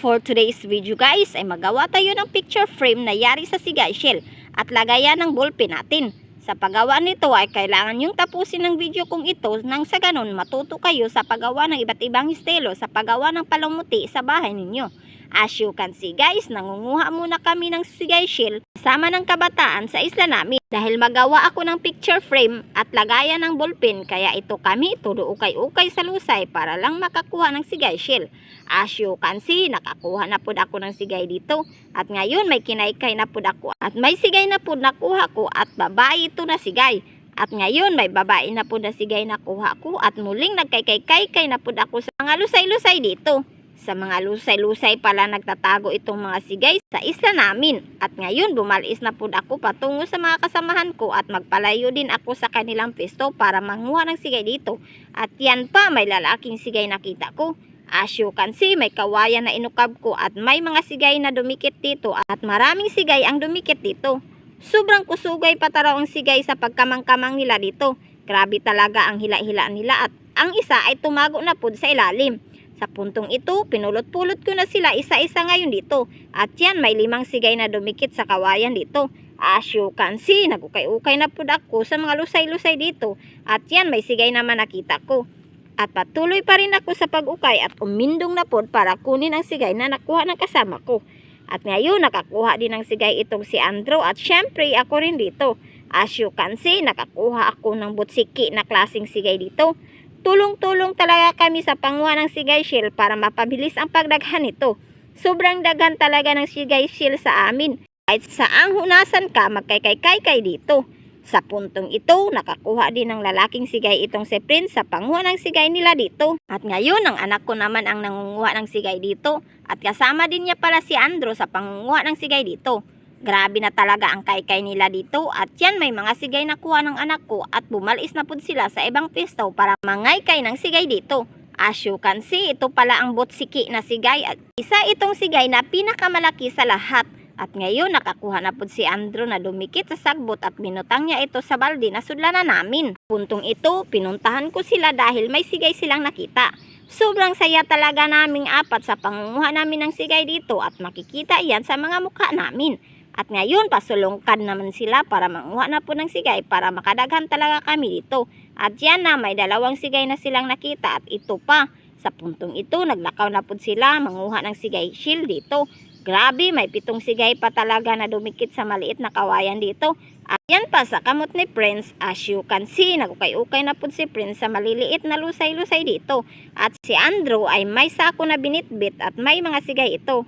For today's video guys ay magawa tayo ng picture frame na yari sa sigay shell at lagayan ng ballpen natin. Sa paggawa nito ay kailangan yung tapusin ng video kong ito nang sa ganun matuto kayo sa paggawa ng iba't ibang estilo sa paggawa ng palamuti sa bahay ninyo. As you can see guys, nangunguha muna kami ng sigay shell kasama ng kabataan sa isla namin. Dahil magawa ako ng picture frame at lagayan ng ballpen kaya ito kami tulo ukay-ukay sa lusay para lang makakuha ng sigay shell. As you can see, nakakuha na po ako ng sigay dito. At ngayon may kinaykay na po ako. At may sigay na po nakuha ko at babae ito na sigay. At ngayon may babae na po na sigay nakuha ko at muling nagkaykay-kaykay na po ako sa mga lusay-lusay dito. Sa mga lusay-lusay pala nagtatago itong mga sigay sa isla namin. At ngayon bumalis na po ako patungo sa mga kasamahan ko at magpalayo din ako sa kanilang pesto para manguha ng sigay dito. At yan pa may lalaking sigay nakita ko. As you can see, may kawayan na inukab ko at may mga sigay na dumikit dito at maraming sigay ang dumikit dito. Sobrang kusugay pa taraw ang sigay sa pagkamang-kamang nila dito. Grabe talaga ang hila-hila nila at ang isa ay tumago na po sa ilalim. Sa puntong ito, pinulot-pulot ko na sila isa-isa ngayon dito. At yan, may limang sigay na dumikit sa kawayan dito. As you can see, nagukay-ukay na po ako sa mga lusay-lusay dito. At yan, may sigay naman nakita ko. At patuloy pa rin ako sa pag-ukay at umindong na po para kunin ang sigay na nakuha ng kasama ko. At ngayon, nakakuha din ng sigay itong si Andrew at syempre ako rin dito. As you can see, nakakuha ako ng butsiki na klaseng sigay dito. Tulong-tulong talaga kami sa panguha ng sigay shell para mapabilis ang pagdaghan nito. Sobrang daghan talaga ng sigay shell sa amin. Kahit saang hunasan ka, magkaykay-kaykay dito. Sa puntong ito, nakakuha din ng lalaking sigay itong si Prince sa panguha ng sigay nila dito. At ngayon, ang anak ko naman ang nangunguha ng sigay dito. At kasama din niya pala si Andrew sa pangunguha ng sigay dito. Grabe na talaga ang kaykay nila dito at yan may mga sigay na kuha ng anak ko at bumalis na po sila sa ibang pisto para mangaykay ng sigay dito. As you can see, ito pala ang botsiki na sigay at isa itong sigay na pinakamalaki sa lahat. At ngayon nakakuha na po si Andrew na dumikit sa sagbot at minutang niya ito sa balde na sudlanan namin. Puntong ito, pinuntahan ko sila dahil may sigay silang nakita. Sobrang saya talaga naming apat sa pangunguha namin ng sigay dito at makikita yan sa mga mukha namin. At ngayon, pasulungkan naman sila para manguha na po ng sigay para makadaghan talaga kami dito. At yan na, may dalawang sigay na silang nakita at ito pa. Sa puntong ito, naglakaw na po sila manguha ng sigay shield dito. Grabe, may pitong sigay pa talaga na dumikit sa maliit na kawayan dito. At pa sa kamot ni Prince, as you can see, nagukay-ukay na po si Prince sa maliliit na lusay-lusay dito. At si Andrew ay may sako na binitbit at may mga sigay ito.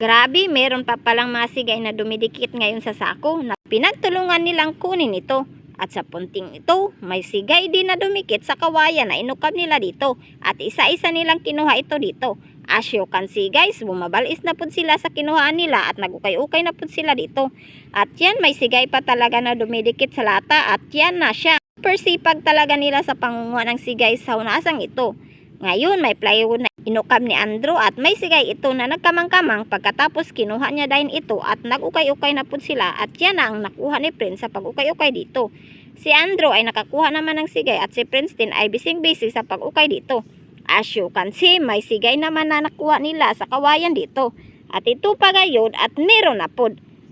Grabe, meron pa palang mga sigay na dumidikit ngayon sa sako na pinagtulungan nilang kunin ito. At sa punting ito, may sigay din na dumikit sa kawayan na inukab nila dito at isa-isa nilang kinuha ito dito. As you can see guys, bumabalis na po sila sa kinuhaan nila at nagukay-ukay na po sila dito. At yan, may sigay pa talaga na dumidikit sa lata at yan na siya. Persipag talaga nila sa pangunguha ng sigay sa hunasang ito. Ngayon, may plywood na inukab ni Andrew at may sigay ito na nagkamang-kamang pagkatapos kinuha niya dahil ito at nag-ukay-ukay na po sila at yan na ang nakuha ni Prince sa pag-ukay-ukay dito. Si Andrew ay nakakuha naman ng sigay at si Prince din ay bising-busy sa pag-ukay dito. As you can see, may sigay naman na nakuha nila sa kawayan dito. At ito pa gayon at meron na po.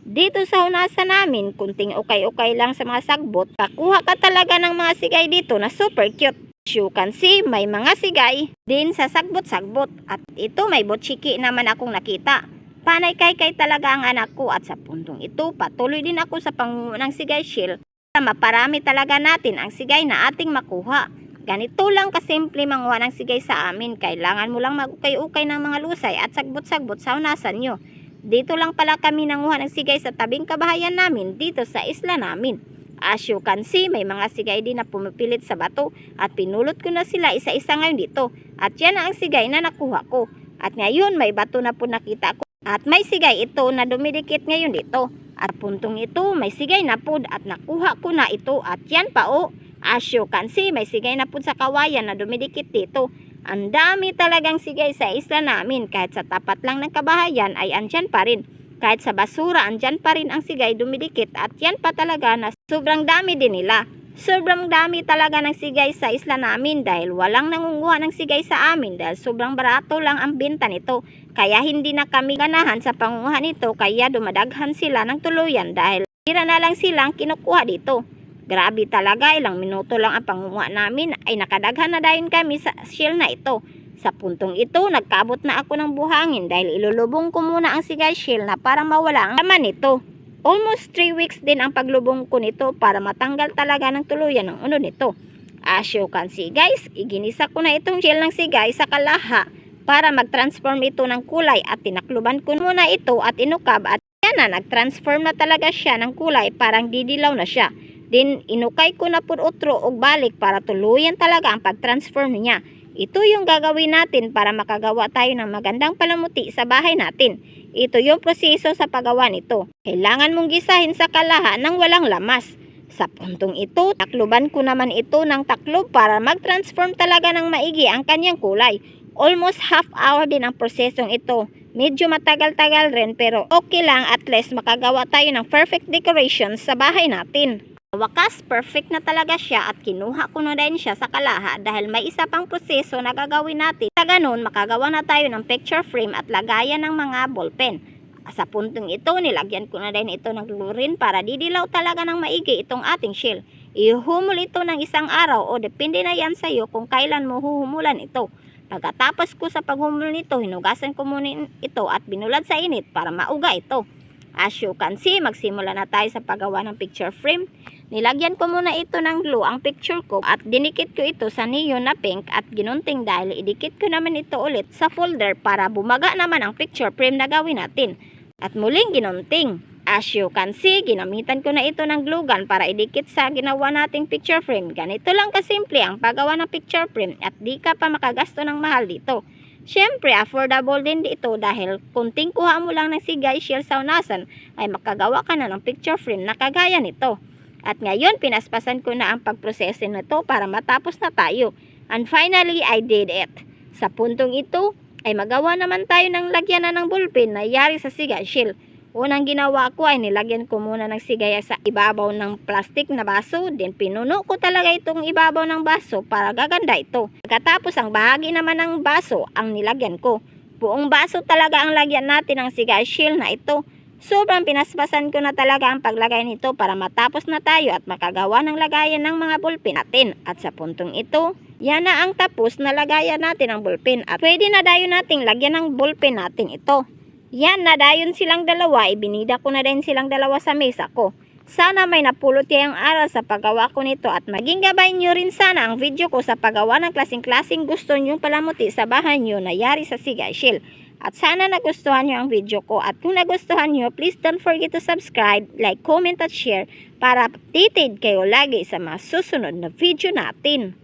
Dito sa hunasa namin, kunting ukay-ukay lang sa mga sagbot, kakuha ka talaga ng mga sigay dito na super cute. You can see, may mga sigay din sa sagbot-sagbot. At ito may botchiki naman akong nakita. Panay kay kay talaga ang anak ko at sa puntong ito, patuloy din ako sa pangunguha ng sigay shield para maparami talaga natin ang sigay na ating makuha. Ganito lang kasimple manguha ng sigay sa amin. Kailangan mo lang magukay-ukay ng mga lusay at sagbot-sagbot sa unasan nyo. Dito lang pala kami nanguha ng sigay sa tabing kabahayan namin dito sa isla namin. As you can see, may mga sigay din na pumipilit sa bato at pinulot ko na sila isa-isa ngayon dito. At yan ang sigay na nakuha ko. At ngayon may bato na po nakita ko. At may sigay ito na dumidikit ngayon dito. At puntong ito, may sigay na po at nakuha ko na ito. At yan pa o. As you can see, may sigay na po sa kawayan na dumidikit dito. Ang dami talagang sigay sa isla namin. Kahit sa tapat lang ng kabahayan ay andyan pa rin. Kahit sa basura, andyan pa rin ang sigay dumidikit at yan pa talaga na sobrang dami din nila. Sobrang dami talaga ng sigay sa isla namin dahil walang nangunguha ng sigay sa amin dahil sobrang barato lang ang benta nito. Kaya hindi na kami ganahan sa panguha nito kaya dumadaghan sila ng tuluyan dahil tira na lang silang kinukuha dito. Grabe talaga, ilang minuto lang ang panguha namin ay nakadaghan na dahil kami sa shell na ito. Sa puntong ito, nagkabot na ako ng buhangin dahil ilulubong ko muna ang sigay shell na para mawala ang laman nito. Almost 3 weeks din ang paglubong ko nito para matanggal talaga ng tuluyan ng uno nito. As you can see guys, iginisa ko na itong gel ng sigay sa kalaha para mag-transform ito ng kulay at tinakluban ko muna ito at inukab at yan na, nag-transform na talaga siya ng kulay parang didilaw na siya. Din inukay ko na pud otro og balik para tuluyan talaga ang pag-transform niya. Ito yung gagawin natin para makagawa tayo ng magandang palamuti sa bahay natin. Ito yung proseso sa paggawa nito. Kailangan mong gisahin sa kalaha ng walang lamas. Sa puntong ito, takluban ko naman ito ng taklob para mag-transform talaga ng maigi ang kanyang kulay. Almost half hour din ang prosesong ito. Medyo matagal-tagal rin pero okay lang at least makagawa tayo ng perfect decoration sa bahay natin. Wakas, perfect na talaga siya at kinuha ko na din siya sa kalaha dahil may isa pang proseso na gagawin natin. Sa ganun, makagawa na tayo ng picture frame at lagayan ng mga ballpen. Sa puntong ito, nilagyan ko na din ito ng chlorine para didilaw talaga ng maigi itong ating shell. Ihumul ito ng isang araw o depende na yan sa iyo kung kailan mo huhumulan ito. Pagkatapos ko sa paghumul nito, hinugasan ko muna ito at binulad sa init para mauga ito. As you can see, magsimula na tayo sa paggawa ng picture frame. Nilagyan ko muna ito ng glue ang picture ko at dinikit ko ito sa neon na pink at ginunting dahil idikit ko naman ito ulit sa folder para bumaga naman ang picture frame na gawin natin. At muling ginunting. As you can see, ginamitan ko na ito ng glue gun para idikit sa ginawa nating picture frame. Ganito lang kasimple ang paggawa ng picture frame at di ka pa makagasto ng mahal dito. Siyempre, affordable din dito dahil kunting kuha mo lang ng sigay shell sa unasan ay makagawa ka na ng picture frame na kagaya nito. At ngayon, pinaspasan ko na ang pagproseso nito para matapos na tayo. And finally, I did it. Sa puntong ito, ay magawa naman tayo ng lagyan na ng ballpen na yari sa sigay shell. Unang ginawa ko ay nilagyan ko muna ng sigay sa ibabaw ng plastic na baso, then pinuno ko talaga itong ibabaw ng baso para gaganda ito. Pagkatapos ang bahagi naman ng baso ang nilagyan ko. Buong baso talaga ang lagyan natin ng sigay shell na ito. Sobrang pinaspasan ko na talaga ang paglagay nito para matapos na tayo at makagawa ng lagayan ng mga bulpin natin. At sa puntong ito, yan na ang tapos na lagayan natin ng bulpin at pwede na dayo nating lagyan ng bulpin natin ito. Yan, nadayon silang dalawa, ibinida ko na din silang dalawa sa mesa ko. Sana may napulot kayong aral sa paggawa ko nito at maging gabay nyo rin sana ang video ko sa paggawa ng klaseng-klaseng gusto nyong palamuti sa bahay nyo na yari sa Sigay Shell. At sana nagustuhan nyo ang video ko at kung nagustuhan nyo, please don't forget to subscribe, like, comment at share para updated kayo lagi sa mga susunod na video natin.